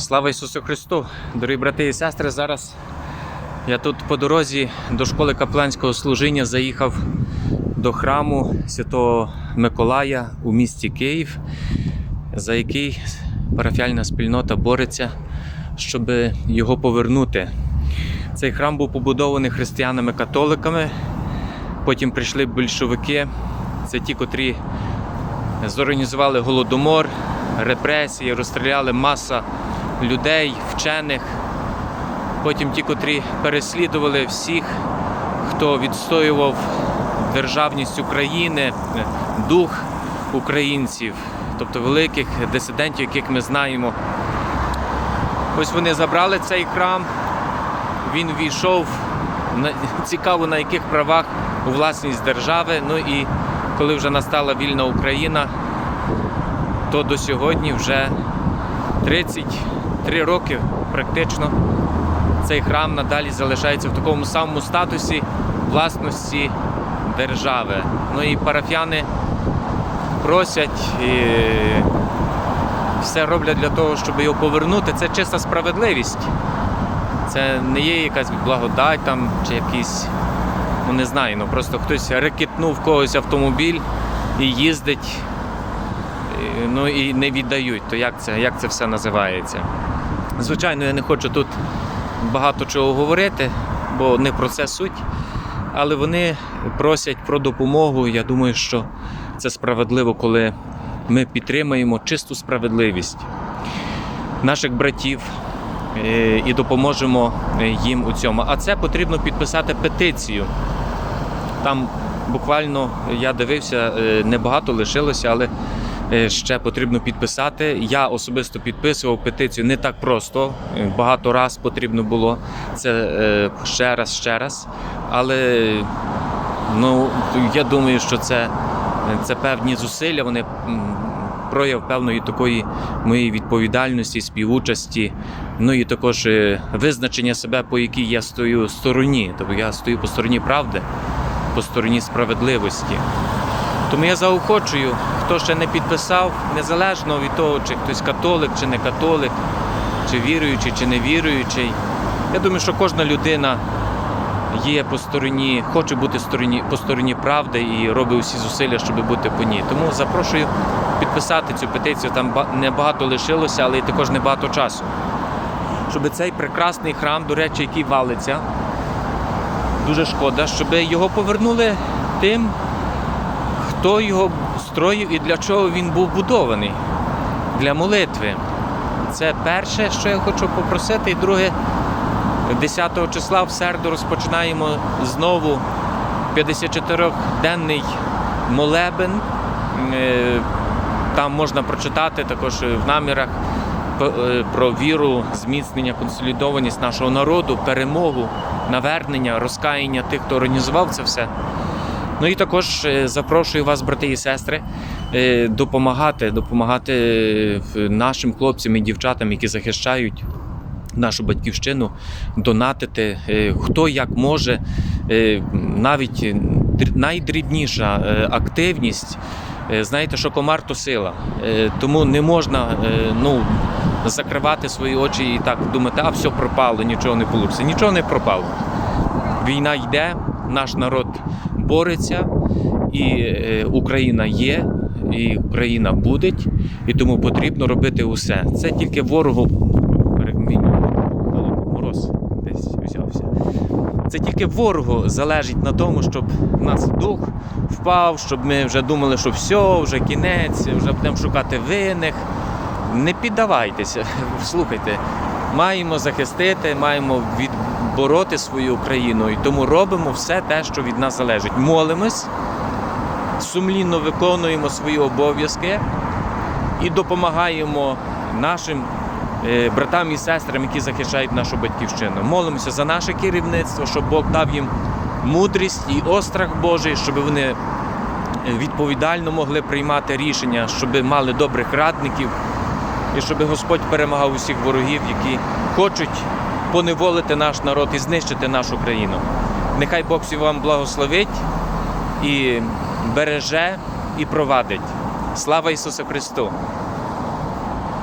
Слава Ісусу Христу! Дорогі брати і сестри, зараз я тут по дорозі до школи капланського служіння заїхав до храму Святого Миколая у місті Київ, за який парафіальна спільнота бореться, щоб його повернути. Цей храм був побудований християнами-католиками. Потім прийшли більшовики. Це ті, котрі зорганізували голодомор, репресії, розстріляли маса людей, вчених. Потім ті, котрі переслідували всіх, хто відстоював державність України, дух українців, тобто великих дисидентів, яких ми знаємо. Ось вони забрали цей храм, він війшов цікаво на яких правах у власність держави. Ну і коли вже настала вільна Україна, то до сьогодні вже 33 роки практично цей храм надалі залишається в такому самому статусі власності держави. Ну і парафіяни просять і все роблять для того, щоб його повернути. Це чиста справедливість. Це не є якась благодать там чи якийсь, ну не знаю, ну просто хтось рекетнув когось автомобіль і їздить, ну і не віддають. То як це, як це все називається? Звичайно, я не хочу тут багато чого говорити, бо не про це суть. Але вони просять про допомогу. Я думаю, що це справедливо, коли ми підтримаємо чисту справедливість наших братів е, і допоможемо їм у цьому. А це потрібно підписати петицію. Там буквально я дивився, е, небагато лишилося, але ще потрібно підписати. Я особисто підписував петицію не так просто. е, Багато раз потрібно було це е, ще раз, ще раз. Але ну, я думаю, що це, це певні зусилля. Вони прояв певної такої моєї відповідальності, співучасті, ну і також е, визначення себе, по якій я стою стороні. Тобто я стою по стороні правди, по стороні справедливості. Тому я заохочую, хто ще не підписав, незалежно від того, чи хтось католик, чи не католик, чи віруючий, чи не віруючий. Я думаю, що кожна людина є по стороні, хоче бути стороні, по стороні правди і робить усі зусилля, щоб бути по ній. Тому запрошую підписати цю петицію. Там ба- небагато лишилося, але й також небагато часу. Щоб цей прекрасний храм, до речі, який валиться, дуже шкода, щоб його повернули тим, хто його строїв і для чого він був будований для молитви. Це перше, що я хочу попросити. І друге, 10 числа в середу розпочинаємо знову 54-денний молебен. Е, Там можна прочитати також в намірах е, про віру, зміцнення, консолідованість нашого народу, перемогу, навернення, розкаяння тих, хто організував це все. Ну і також е, запрошую вас, брати і сестри, е, допомагати, допомагати е, нашим хлопцям і дівчатам, які захищають нашу батьківщину, донатити, хто як може, навіть найдрібніша активність. Знаєте, що комар то сила. Тому не можна ну, закривати свої очі і так думати, а все пропало, нічого не вийде. Нічого не пропало. Війна йде, наш народ бореться, і е, Україна є, і Україна буде, і тому потрібно робити усе. Це тільки ворогу мороз десь взявся. Це тільки ворогу залежить на тому, щоб в нас дух впав, щоб ми вже думали, що все, вже кінець, вже будемо шукати винних. Не піддавайтеся, слухайте, маємо захистити, маємо відбороти свою Україну, і тому робимо все те, що від нас залежить. Молимось, сумлінно виконуємо свої обов'язки і допомагаємо нашим е, братам і сестрам, які захищають нашу батьківщину. Молимося за наше керівництво, щоб Бог дав їм мудрість і острах Божий, щоб вони е, відповідально могли приймати рішення, щоб мали добрих радників і щоб Господь перемагав усіх ворогів, які хочуть поневолити наш народ і знищити нашу країну. Нехай Бог всі вам благословить і береже і провадить. Слава Ісусу Христу!